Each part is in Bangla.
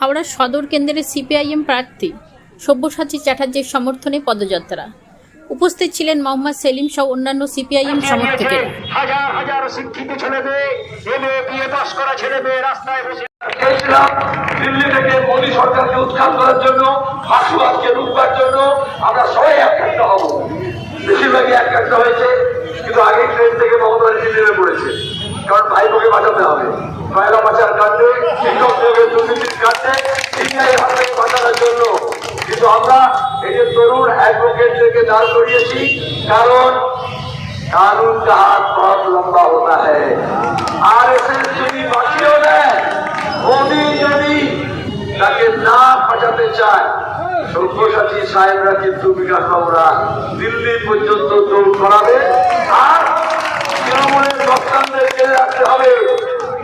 হাওড়া সদর কেন্দ্রের সিপিআইএম প্রার্থী সব্যসাচী চ্যাটার্জির সমর্থনে পদযাত্রা। উপস্থিত ছিলেন মোহাম্মদ সেলিম সহ অন্যান্য সিপিআইএম সমর্থকেরা। হাজার হাজার শিক্ষিত ছেলে মেয়ে এম বিএ পাস করা রাস্তায় বসে দিল্লি থেকে মোদী সরকারকে উৎখাত করার জন্য রুখবার জন্য আমরা সবাই হব। বেশিরভাগই হয়েছে, কিন্তু আগে ট্রেন থেকে মমতা নেমে পড়েছে। কারণ বাঁচাতে হবে। কয়লা পাচার কাণ্ডে শিক্ষক নিয়োগের দুর্নীতির কাণ্ডে সিবিআই হাত থেকে বাঁচানোর জন্য কিন্তু আমরা এই যে তরুণ অ্যাডভোকেটদেরকে দাঁড় করিয়েছি কারণ कानून का हाथ बहुत लंबा होता है আরএসএস যদি বাঁচিয়েও দেয় মোদী যদি তাকে না বাঁচাতে চায় সব্যসাচী সাহেবরা কিন্তু বিকাশ বাবুরা দিল্লি পর্যন্ত দৌড় করাবে আর তৃণমূলের বক্তানদের জেলে রাখতে হবে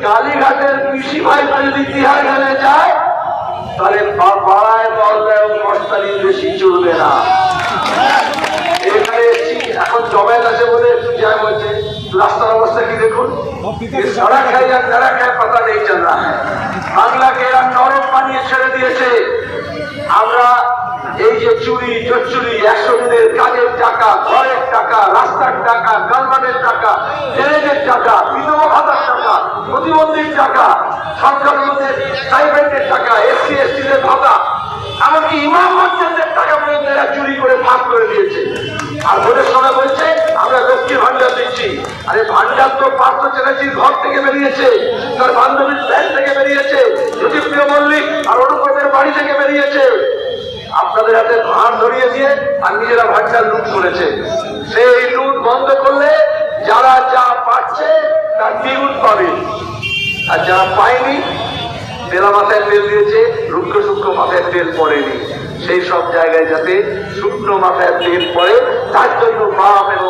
কালীঘাটের কৃষি ভাইপা যদি তিহার গেলে যায় তাহলে পা- পাড়ায় মহল্লায় এবং মস্তানি বেশি চলবে না রাস্তার অবস্থা কি দেখুন? যারা খায় আর যারা খায় পাতা নেই জানা বাংলাকে এরা নরম বানিয়ে ছেড়ে দিয়েছে। আমরা এই যে চুরি চচ্চুরি একশো কাজের টাকা, ঘরের টাকা, রাস্তার টাকা গার্মেন্টের টাকা, ট্রেনের টাকা বিধবা ভাতার টাকা, প্রতিবন্ধীর টাকা সরকারদের প্রাইভেটের টাকা, এসসি, এসটিদের ভাতা, এমনকি ইমাম মসজিদের টাকা পর্যন্ত এরা চুরি করে ভাগ করে দিয়েছে। আর বলে বেরিয়েছে। তার বান্ধবীর ব্যাংক থেকে বেরিয়েছে, জ্যোতিপ্রিয় মল্লিক আর অনুপ্রদের বাড়ি থেকে বেরিয়েছে। আপনাদের হাতে ধার ধরিয়ে দিয়ে আর নিজেরা ভান্ডার লুট করেছে। সেই লুট বন্ধ করলে যারা যা পাচ্ছে তার দ্বিগুণ পাবে। আর যারা পায়নি তেলা মাথায় তেল দিয়েছে, রুক্ষ সূক্ষ্ম মাথায় তেল পড়েনি। সেই সব জায়গায় যাতে শুকনো মাথায় তেল পড়ে, তার জন্য বাম এবং